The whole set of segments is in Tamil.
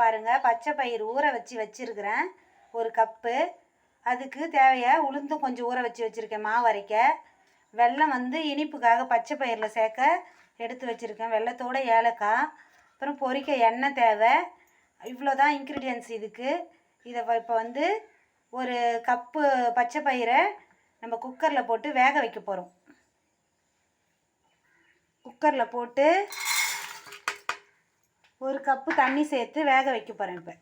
பாருங்கள் பச்சை பயிர் ஊற வச்சு வச்சுருக்கிறேன். ஒரு கப்பு. அதுக்கு தேவையாக உளுந்தும் கொஞ்சம் ஊற வச்சு வச்சுருக்கேன் மாவு அரைக்க. வெல்லம் வந்து இனிப்புக்காக பச்சை பயிரில் சேர்க்க எடுத்து வச்சுருக்கேன். வெள்ளத்தோட ஏலக்காய் அப்புறம் பொரிக்க எண்ணெய் தேவை. இவ்வளோ தான் இன்க்ரீடியன்ஸ் இதுக்கு. இதை இப்போ வந்து ஒரு கப்பு பச்சை பயிரை நம்ம குக்கரில் போட்டு வேக வைக்க போகிறோம் குக்கரில் போட்டு ஒரு கப்பு தண்ணி சேர்த்து வேக வைக்க போகிறேன் இப்போ.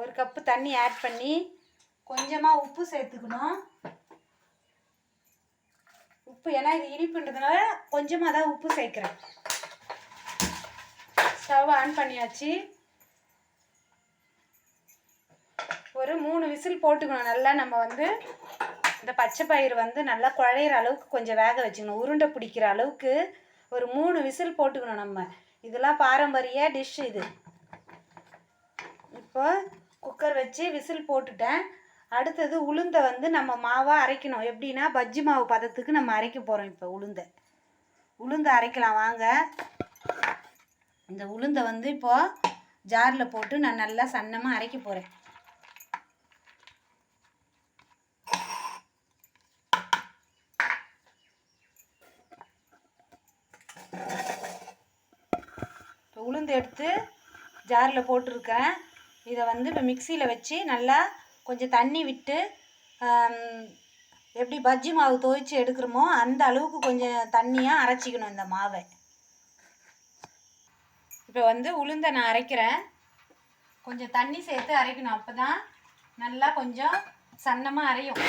ஒரு கப்பு தண்ணி ஆட் பண்ணி கொஞ்சமாக உப்பு சேர்த்துக்கணும். உப்பு ஏன்னா இது இனிப்புன்றதுனால கொஞ்சமாக தான் உப்பு சேர்க்குறேன். ஸ்டவ் ஆன் பண்ணியாச்சு. ஒரு மூணு விசில் போட்டுக்கணும். நல்லா நம்ம வந்து இந்த பச்சை பயிர் வந்து நல்லா குழையிற அளவுக்கு கொஞ்சம் வேக வச்சுக்கணும். உருண்டை பிடிக்கிற அளவுக்கு ஒரு மூணு விசில் போட்டுக்கணும் நம்ம. இதெல்லாம் பாரம்பரிய டிஷ் இது. இப்போ குக்கர் வச்சு விசில் போட்டுட்டேன். அடுத்தது உளுந்தை வந்து நம்ம மாவாக அரைக்கணும். எப்படின்னா பஜ்ஜி மாவு பதத்துக்கு நம்ம அரைக்க போகிறோம் இப்போ உளுந்தை. உளுந்தை அரைக்கலாம். வாங்க. இந்த உளுந்தை வந்து இப்போது ஜாரில் போட்டு நான் நல்லா சன்னமாக அரைக்க போகிறேன் இப்போ உளுந்து எடுத்து ஜாரில் போட்டிருக்கேன். இதை வந்து இப்போ மிக்சியில் வச்சு நல்லா கொஞ்சம் தண்ணி விட்டு எப்படி பஜ்ஜி மாவு துவைச்சி எடுக்கிறோமோ அந்த அளவுக்கு கொஞ்சம் தண்ணியாக அரைச்சிக்கணும் இந்த மாவை. இப்போ வந்து உளுந்தை நான் அரைக்கிறேன். கொஞ்சம் தண்ணி சேர்த்து அரைக்கணும். அப்போ தான் நல்லா கொஞ்சம் சன்னமாக அரையும்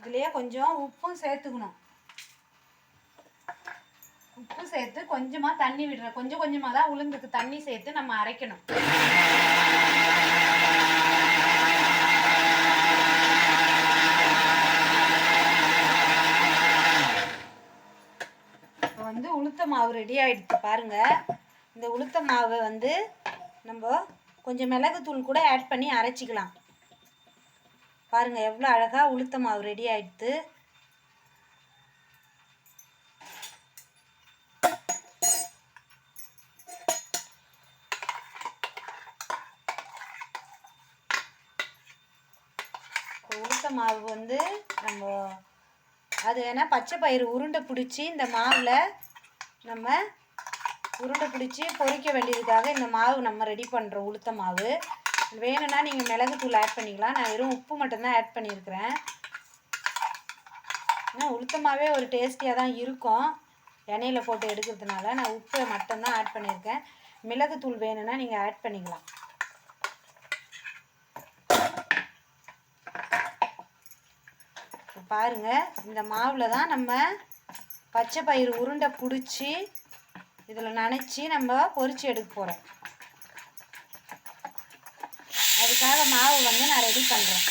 இதுலேயே கொஞ்சம் உப்பும் சேர்த்துக்கணும். உப்பு சேர்த்து கொஞ்சமாக தண்ணி விடுறேன் கொஞ்சம் கொஞ்சமாக தான் உளுந்துக்கு தண்ணி சேர்த்து நம்ம அரைக்கணும். இப்போ வந்து உளுத்த மாவு ரெடி ஆகிடுச்சு பாருங்க. இந்த உளுத்த மாவை வந்து நம்ம கொஞ்சம் மிளகுத்தூள் கூட ஆட் பண்ணி அரைச்சிக்கலாம். பாருங்க எவ்வளோ அழகாக உளுத்த மாவு ரெடி ஆயிடுத்து. உளுத்த மாவு வந்து நம்ம அது வேணால் பச்சை பயிறு உருண்டை பிடிச்சி இந்த மாவில் நம்ம உருண்டை பிடிச்சி பொரிக்க வேண்டியதுக்காக இந்த மாவு நம்ம ரெடி பண்ணுறோம் உளுத்த மாவு. வேணும்னா நீங்கள் மிளகுத்தூள் ஆட் பண்ணிக்கலாம். நான் வெறும் உப்பு மட்டும்தான் ஆட் பண்ணியிருக்கிறேன். ஆனால் உளுத்தமாகவே ஒரு டேஸ்டியாக தான் இருக்கும். எண்ணெயில் போட்டு எடுக்கிறதுனால நான் உப்பு மட்டும்தான் ஆட் பண்ணியிருக்கேன். மிளகுத்தூள் வேணும்னா நீங்கள் ஆட் பண்ணிக்கலாம். பாருங்கள் இந்த மாவில் தான் நம்ம பச்சை பயிறு உருண்டை பிடிச்சி இதில் நனைச்சி நம்ம பொறிச்சு எடுக்க போகிறோம் அதுக்காக மாவு வந்து நான் ரெடி பண்ணுறேன்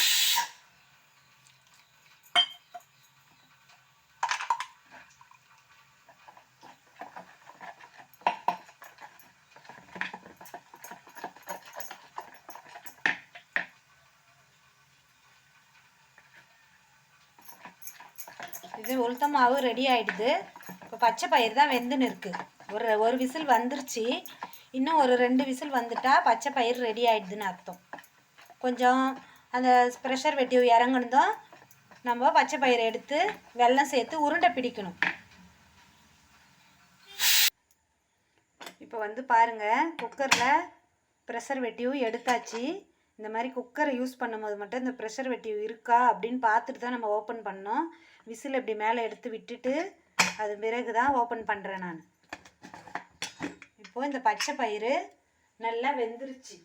இது உளுத்த மாவு ரெடி ஆயிடுது. இப்போ பச்சை பயிர் தான் வெந்துன்னு இருக்கு. ஒரு ஒரு விசில் வந்துருச்சு. இன்னும் ஒரு ரெண்டு விசில் வந்துட்டா பச்சை பயிர் ரெடி ஆயிடுதுன்னு அர்த்தம். கொஞ்சம் அந்த ப்ரெஷர் வெட்டி இறங்கினதும் நம்ம பச்சை பயிரை எடுத்து வெள்ளம் சேர்த்து உருண்டை பிடிக்கணும். இப்போ வந்து பாருங்கள் குக்கரில் ப்ரெஷர் வெட்டியும் எடுத்தாச்சு. இந்த மாதிரி குக்கரை யூஸ் பண்ணும்போது மட்டும் இந்த ப்ரெஷர் வெட்டியும் இருக்கா அப்படின்னு பார்த்துட்டு தான் நம்ம ஓப்பன் பண்ணோம். விசில் இப்படி மேலே எடுத்து விட்டுட்டு அது பிறகு தான் ஓப்பன் பண்ணுறேன் நான். இப்போது இந்த பச்சை பயிறு நல்லா வெந்துருச்சு.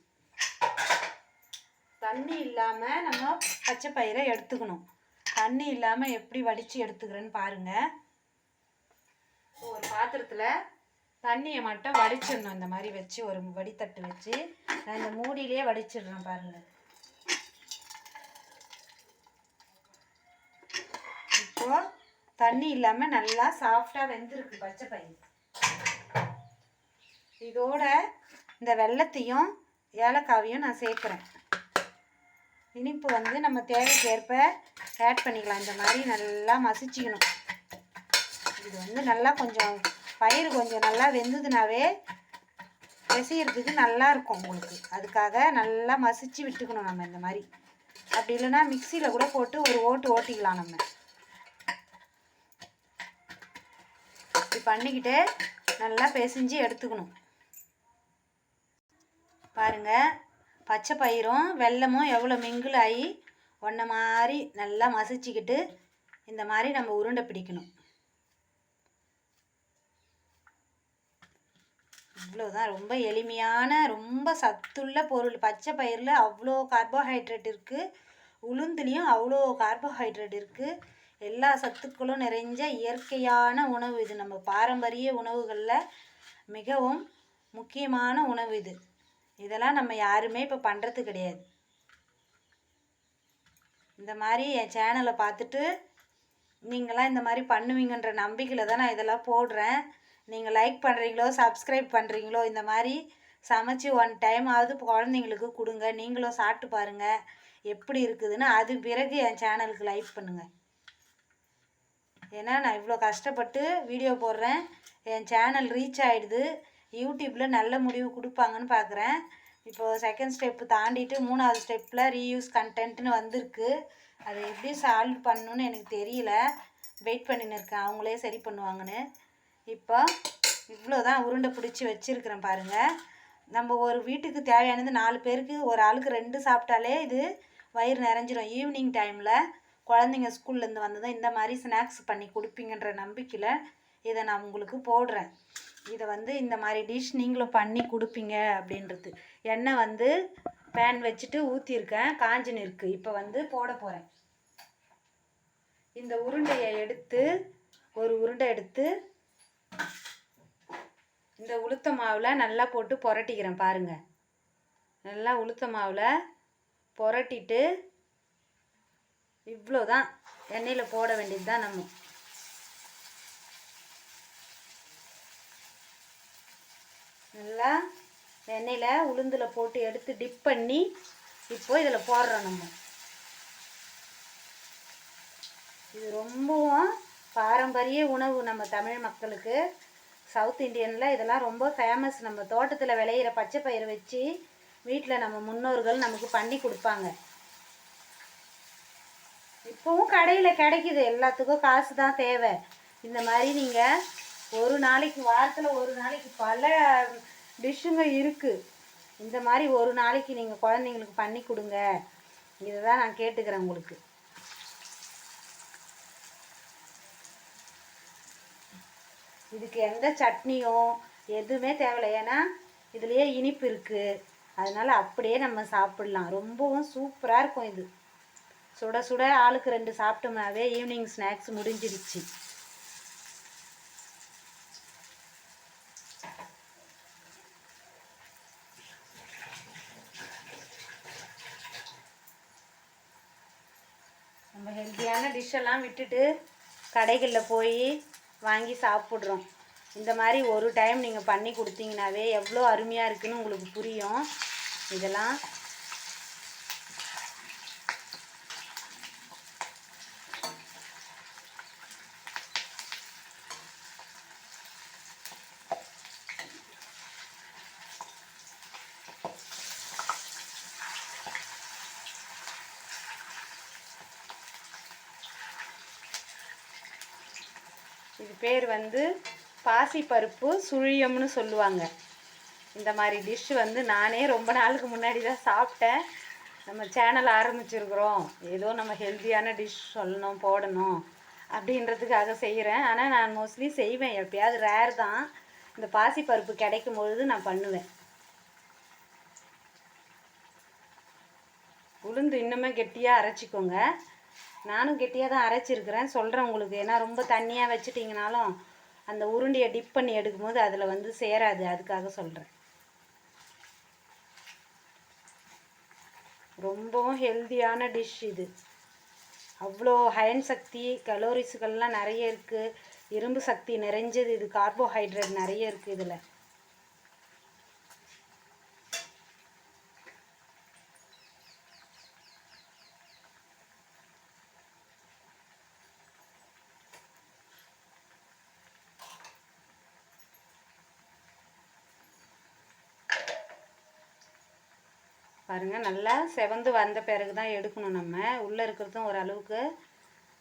தண்ணி இல்லாமல் நம்ம பச்சை பயிரை எடுத்துக்கணும். தண்ணி இல்லாமல் எப்படி வடித்து எடுத்துக்கிறேன்னு பாருங்கள் ஒரு பாத்திரத்தில் தண்ணியை மட்டும் வடிச்சிடணும். இந்த மாதிரி வச்சு ஒரு வடித்தட்டு வச்சு. நான் இந்த மூடியிலேயே வடிச்சிடுறேன் பாருங்கள் இப்போ தண்ணி இல்லாமல் நல்லா சாஃப்டாக வெந்திருக்கு பச்சை பயிர். இதோட இந்த வெள்ளத்தையும் ஏலக்காவையும் நான் சேர்க்குறேன். இனிப்பு வந்து நம்ம தேவைக்கேற்ப ஆட் பண்ணிக்கலாம். இந்த மாதிரி நல்லா மசிச்சிக்கணும். இது வந்து நல்லா கொஞ்சம் பயிர் கொஞ்சம் நல்லா வெந்ததுனாவே பிசையிறதுக்கு நல்லா இருக்கும் உங்களுக்கு. அதுக்காக நல்லா மசிச்சு விட்டுக்கணும் நம்ம இந்த மாதிரி. அப்படி இல்லைன்னா மிக்சியில் கூட போட்டு ஒரு ஓட்டு ஓட்டிக்கலாம் நம்ம. இப்படி பண்ணிக்கிட்டு நல்லா பிசைஞ்சு எடுத்துக்கணும். பாருங்கள் பச்சை பயிரும் வெல்லமும் எவ்வளோ மிங்கிள் ஆகி ஒன்றை மாதிரி நல்லா மசிச்சுக்கிட்டு இந்த மாதிரி நம்ம உருண்டை பிடிக்கணும். இவ்வளோதான் ரொம்ப எளிமையான ரொம்ப சத்துள்ள பொருள். பச்சை பயிரில் அவ்வளோ கார்போஹைட்ரேட் இருக்குது உளுந்துலேயும் அவ்வளோ கார்போஹைட்ரேட் இருக்குது எல்லா சத்துக்களும் நிறைஞ்ச இயற்கையான உணவு இது. நம்ம பாரம்பரிய உணவுகளில் மிகவும் முக்கியமான உணவு இது. இதெல்லாம் நம்ம யாருமே இப்போ பண்ணுறது கிடையாது. இந்த மாதிரி என் சேனலை பார்த்துட்டு நீங்களாம் இந்த மாதிரி பண்ணுவீங்கன்ற நம்பிக்கையில் தான் நான் இதெல்லாம் போடுறேன். நீங்கள் லைக் பண்ணுறீங்களோ சப்ஸ்கிரைப் பண்ணுறீங்களோ இந்த மாதிரி சமைச்சு ஒன் டைம் ஆகுது குழந்தைங்களுக்கு கொடுங்க. நீங்களும் சாப்பிட்டு பாருங்கள் எப்படி இருக்குதுன்னு அது பிறகு என் சேனலுக்கு லைக் பண்ணுங்கள் ஏன்னா நான் இவ்வளோ கஷ்டப்பட்டு வீடியோ போடுறேன். என் சேனல் ரீச் ஆகிடுது யூடியூப்பில் நல்ல முடிவு கொடுப்பாங்கன்னு பார்க்குறேன் இப்போது செகண்ட் ஸ்டெப்பு தாண்டிட்டு மூணாவது ஸ்டெப்பில் ரீயூஸ் கண்டென்ட்னு வந்திருக்கு. அதை எப்படி சால்வ் பண்ணணுன்னு எனக்கு தெரியல. வெயிட் பண்ணின்னு இருக்கேன். அவங்களே சரி பண்ணுவாங்கன்னு. இப்போ இவ்வளோ தான் உருண்டை பிடிச்சி வச்சுருக்கிறேன் பாருங்கள் நம்ம ஒரு வீட்டுக்கு தேவையானது நாலு பேருக்கு ஒரு ஆளுக்கு ரெண்டு சாப்பிட்டாலே இது வயிறு நிறைஞ்சிரும். ஈவினிங் டைமில் குழந்தைங்க ஸ்கூல்லேருந்து வந்ததும் இந்த மாதிரி ஸ்நாக்ஸ் பண்ணி கொடுப்பீங்கன்ற நம்பிக்கையில் இதை நான் உங்களுக்கு போடுறேன். இதை வந்து இந்த மாதிரி டிஷ் நீங்களும் பண்ணி கொடுப்பீங்க அப்படின்றது. எண்ணெய் வந்து பேன் வச்சுட்டு ஊற்றிருக்கேன் காஞ்சின்னு இருக்குது இப்போ வந்து போட போகிறேன் இந்த உருண்டையை எடுத்து ஒரு உருண்டை எடுத்து இந்த உளுத்த மாவில் நல்லா போட்டு புரட்டிக்கிறேன் பாருங்கள் நல்லா உளுத்த மாவில் புரட்டிட்டு இவ்வளோதான். எண்ணெயில் போட வேண்டியது தான் நம்ம. நல்லா எண்ணெயில் உளுந்தில் போட்டு எடுத்து டிப் பண்ணி இப்போ இதில் போடுறோம் நம்ம. இது ரொம்பவும் பாரம்பரிய உணவு நம்ம தமிழ் மக்களுக்கு. சவுத் இந்தியனில் இதெல்லாம் ரொம்ப ஃபேமஸ் நம்ம தோட்டத்தில் விளையிற பச்சை பயிரை வச்சு வீட்டில் நம்ம முன்னோர்கள் நமக்கு பண்ணி கொடுப்பாங்க. இப்போவும் கடையில் கிடைக்குது. எல்லாத்துக்கும் காசு தான் தேவை. இந்த மாதிரி நீங்கள் ஒரு நாளைக்கு வாரத்தில் ஒரு நாளைக்கு பல டிஷ்ஷுங்க இருக்குது இந்த மாதிரி ஒரு நாளைக்கு நீங்கள் குழந்தைங்களுக்கு பண்ணி கொடுங்க. இதை தான் நான் கேட்டுக்கிறேன் உங்களுக்கு. இதுக்கு எந்த சட்னியோ எதுவுமே தேவையில்லை. ஏன்னா இதுலேயே இனிப்பு இருக்குது அதனால் அப்படியே நம்ம சாப்பிட்லாம். ரொம்பவும் சூப்பராக இருக்கும் இது. சுட சுட ஆளுக்கு ரெண்டு சாப்பிட்டோம்னாவே ஈவினிங் ஸ்நாக்ஸ் முடிஞ்சிருச்சு. தேவையான டிஷ்ஷெல்லாம் விட்டுட்டு கடைகளில் போய் வாங்கி சாப்பிட்றோம். இந்த மாதிரி ஒரு டைம் நீங்கள் பண்ணி கொடுத்தீங்கனாவே எவ்வளோ அருமையாக இருக்குன்னு உங்களுக்கு புரியும். இதெல்லாம் இது பேர் வந்து பாசிப்பருப்பு சுழியம்னு சொல்லுவாங்க. இந்த மாதிரி டிஷ் வந்து நானே ரொம்ப நாளுக்கு முன்னாடி தான் சாப்பிட்டேன். நம்ம சேனல் ஆரம்பிச்சிருக்கிறோம். ஏதோ நம்ம ஹெல்த்தியான டிஷ் சொல்லணும் போடணும் அப்படின்றதுக்காக செய்கிறேன் ஆனால் நான் மோஸ்ட்லி செய்வேன். எப்பயாவது ரேர் தான். இந்த பாசிப்பருப்பு கிடைக்கும் பொழுது நான் பண்ணுவேன். உளுந்து இன்னுமே கெட்டியாக அரைச்சிக்கோங்க. நானும் கெட்டியாக தான் அரைச்சிருக்கிறேன். சொல்கிறேன் உங்களுக்கு. ஏன்னா ரொம்ப தண்ணியாக வச்சுட்டிங்கனாலும் அந்த உருண்டையை டிப் பண்ணி எடுக்கும்போது அதில் வந்து சேராது. அதுக்காக சொல்கிறேன் ரொம்பவும் ஹெல்த்தியான டிஷ் இது. அவ்வளோ அயன் சக்தி கலோரிஸுகள்லாம் நிறைய இருக்குது இரும்பு சக்தி நிறைஞ்சது. இது கார்போஹைட்ரேட் நிறைய இருக்குது இதில். பாருங்கள் நல்லா செவந்து வந்த பிறகு தான் எடுக்கணும் நம்ம. உள்ளே இருக்கிறதும் ஓரளவுக்கு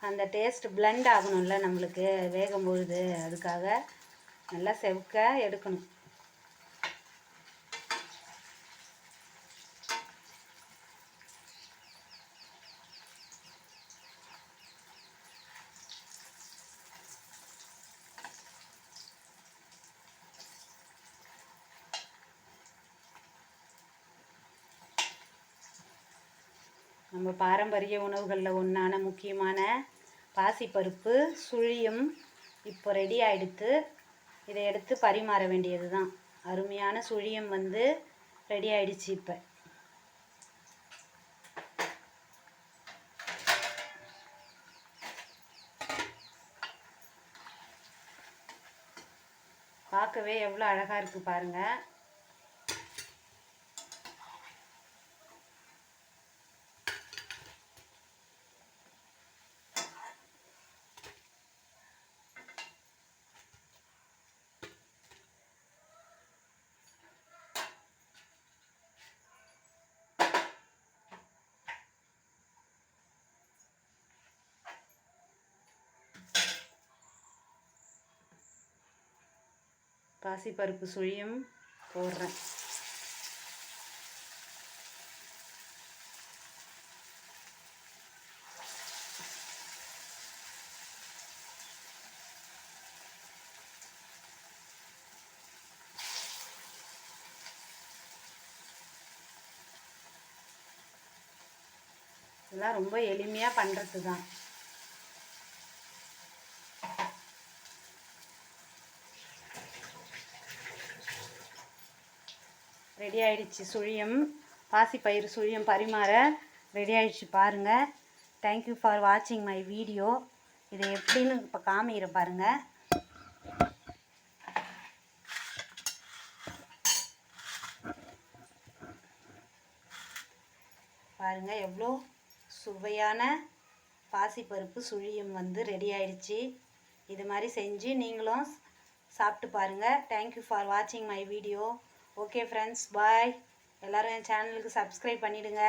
அந்த டேஸ்ட் பிளெண்ட் ஆகணும்ல நம்மளுக்கு வேகும் பொழுது அதுக்காக நல்லா செவக்க எடுக்கணும். நம்ம பாரம்பரிய உணவுகளில் ஒன்றான முக்கியமான பாசிப்பருப்பு சுழியம் இப்போ ரெடி ஆகிடுத்து இதை எடுத்து பரிமாற வேண்டியது தான் அருமையான சுழியம் வந்து ரெடி ஆகிடுச்சு இப்போ. பார்க்கவே எவ்வளோ அழகாக இருக்குது பாருங்கள் பாசிப்பருப்பு சுழியும் போடுறேன். இதெல்லாம் ரொம்ப எளிமையாக பண்ணுறது தான் ரெடி ஆகிடுச்சி சுழியம். பாசிப்பயிறு சுழியம் பரிமாற ரெடி ஆயிடுச்சு பாருங்கள் தேங்க்யூ ஃபார் வாட்சிங் மை வீடியோ இதை எப்படின்னு இப்போ காமிக்கிறேன் பாருங்கள் பாருங்கள் எவ்வளோ சுவையான பாசிப்பருப்பு சுழியம் வந்து ரெடி ஆயிடுச்சு. இது மாதிரி செஞ்சு நீங்களும் சாப்பிட்டு பாருங்கள் தேங்க்யூ ஃபார் வாட்சிங் my video okay friends bye எல்லோரும் என் சேனலுக்கு சப்ஸ்கிரைப் பண்ணிவிடுங்க